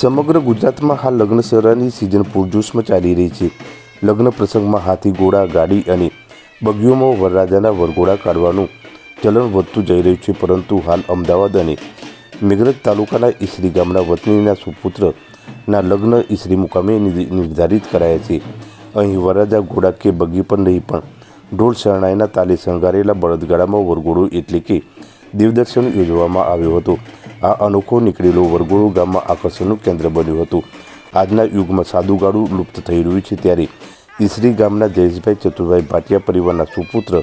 સમગ્ર ગુજરાતમાં હાલ લગ્ન સરાની સિઝન પૂરજોશમાં ચાલી રહી છે. લગ્ન પ્રસંગમાં હાથી ઘોડા, ગાડી અને બગીઓમાં વરરાજાના વરઘોડા કાઢવાનું ચલણ વધતું જઈ રહ્યું છે, પરંતુ હાલ અમદાવાદ અને મેઘરજ તાલુકાના ઈસરી ગામના વતનીના સુપુત્રના લગ્ન ઈસરી મુકામે નિર્ધ- નિર્ધારિત કરાયા છે. અહીં વરરાજા ઘોડા કે બગી પણ નહીં, પણ ઢોળ શરણાઈના તાલે શણગારેલા બળદગાડામાં વરઘોડો એટલે કે દેવદર્શન યોજવામાં આવ્યો હતો. આ અનોખો નીકળેલો વરઘોડો ગામમાં આકર્ષણનું કેન્દ્ર બન્યું હતું. આજના યુગમાં સાદુગાડું લુપ્ત થઈ રહ્યું છે ત્યારે ઈસરી ગામના જયેશભાઈ ચતુરભાઈ ભાટિયા પરિવારના સુપુત્ર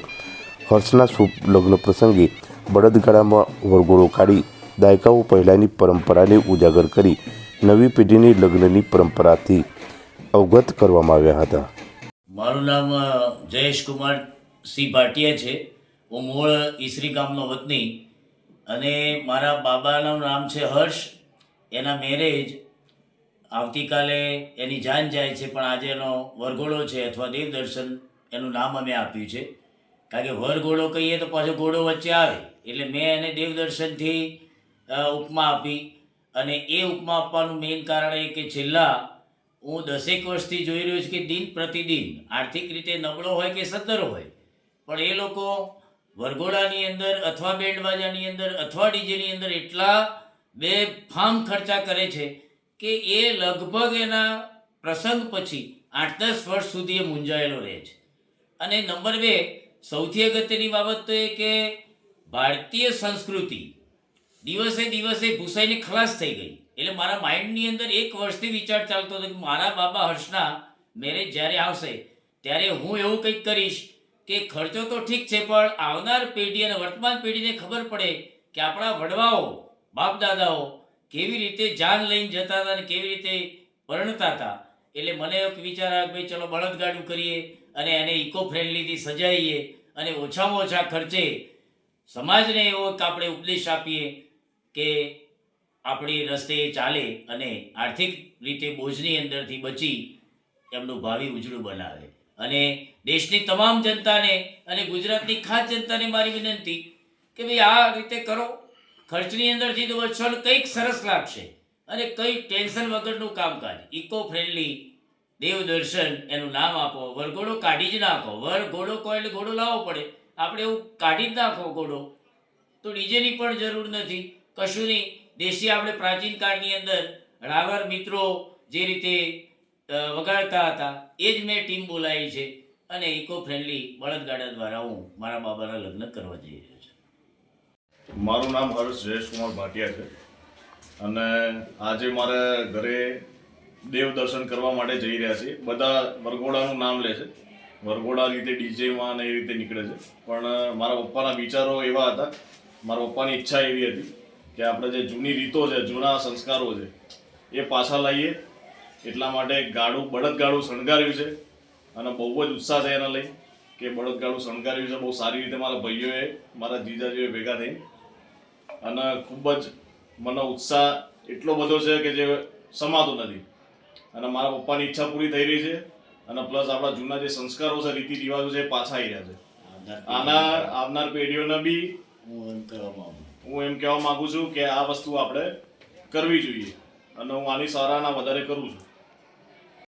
હર્ષના શુભ લગ્ન પ્રસંગે બળદગાડામાં વરઘોડો કાઢી દાયકાઓ પહેલાંની પરંપરાને ઉજાગર કરી નવી પેઢીની લગ્નની પરંપરાથી અવગત કરવામાં આવ્યા હતા. મારું નામ જયેશ કુમાર સિંહ ભાટિયા છે. હું મૂળ ઈસરી ગામનો વતની અને મારા બાબાનું નામ છે હર્ષ. એના મેરેજ આવતીકાલે એની જાન જાય છે, પણ આજે એનો વરઘોડો છે અથવા દેવદર્શન એનું નામ અમે આપ્યું છે. કારણ કે વરઘોડો કહીએ તો પાછો ઘોડો વચ્ચે આવે. એટલે મેં એને દેવદર્શનથી ઉપમા આપી. અને એ ઉપમા આપવાનું મેઇન કારણ એ કે છેલ્લા હું દસેક વર્ષથી જોઈ રહ્યો છું કે દિન પ્રતિદિન આર્થિક રીતે નબળો હોય કે સદ્ધર હોય. પણ એ લોકો વરઘોડાની અંદર અથવા બેન્ડવાજાની અંદર અથવા ડીજેની અંદર એટલા બે ફામ ખર્ચા કરે છે કે એ લગભગ એના પ્રસંગ પછી આઠ દસ વર્ષ સુધી એ મૂંઝાયેલો રહે છે. અને નંબર બે, સૌથી અગત્યની બાબત તો એ કે ભારતીય સંસ્કૃતિ દિવસે દિવસે ભૂસાઈને ખલાસ થઈ ગઈ. એટલે મારા માઇન્ડની અંદર એક વર્ષથી વિચાર ચાલતો હતો કે મારા બાબા હર્ષના મેરેજ જ્યારે આવશે, ત્યારે હું એવું કંઈક કરીશ કે ખર્ચો તો ઠીક છે, પણ આવનાર પેઢી અને વર્તમાન પેઢીને ખબર પડે કે આપણા વડવાઓ બાપ દાદાઓ કેવી રીતે જાન લઈને જતા હતા અને કેવી રીતે પરણતા હતા. એટલે મને એક વિચાર આવ્યો ભાઈ ચલો બળદગાડું કરીએ અને એને ઇકો ફ્રેન્ડલીથી સજાઈએ અને ઓછામાં ઓછા ખર્ચે સમાજને એવો આપણે ઉપદેશ આપીએ કે આપણી રસ્તે ચાલે અને આર્થિક રીતે બોજની અંદરથી બચી એમનું ભાવિ ઉજળું બનાવે. અને દેશની તમામ જનતાને અને ગુજરાતની ખાસ જનતાને મારી વિનંતી કે ભાઈ આ રીતે કરો. ખર્ચની અંદરથી તો ને કંઈક સરસ લાગશે. અને કંઈ ટેન્શન વગરનું કામકાજ. ઇકો ફ્રેન્ડલી દેવદર્શન એનું નામ આપો. વરઘોડો કાઢી જ નાખો. વરઘોડો કહો એટલે ઘોડો લાવવો પડે. આપણે એવું કાઢી જ નાખો ઘોડો. તો ડીજેની પણ જરૂર નથી. કશું નહીં દેશી આપણે પ્રાચીન કાળની અંદર રાવર મિત્રો જે રીતે વગાડતા હતા. એ જ મેં ટીમ બોલાવી છે અને ઇકો ફ્રેન્ડલી બળદગાડા દ્વારા હું મારા બાબાના લગ્ન કરવા જઈ રહ્યો છું. મારું નામ હર્ષ જયેશકુમાર ભાટિયા છે અને આજે મારે ઘરે દેવ દર્શન કરવા માટે જઈ રહ્યા છીએ. બધા વરઘોડાનું નામ લે છે. વરઘોડા રીતે ડીજેમાં ને એ રીતે નીકળે છે. પણ મારા પપ્પાના વિચારો એવા હતા. મારા પપ્પાની ઈચ્છા એવી હતી કે આપણે જે જૂની રીતો છે, જૂના સંસ્કારો છે, એ પાછા લાવીએ એટલા માટે ગાડું બળદગાડું શણગાર્યું છે. અને બહુ જ ઉત્સાહ છે એના લઈ કે બળદગાડું શણગાર્યું છે. બહુ સારી રીતે મારા ભાઈઓએ મારા જીજાજીઓએ ભેગા થઈ. અને ખૂબ જ મને ઉત્સાહ એટલો બધો છે કે જે સમાતો નથી. અને મારા પપ્પાની ઈચ્છા પૂરી થઈ રહી છે. અને પ્લસ આપણા જૂના જે સંસ્કારો છે રીતિ રિવાજો છે એ પાછા આવી રહ્યા છે. આના આવનાર પેઢીઓને બી હું એમ કહેવા માંગુ છું કે આ વસ્તુ આપણે કરવી જોઈએ. અને હું આની સરાહના વધારે કરું છું.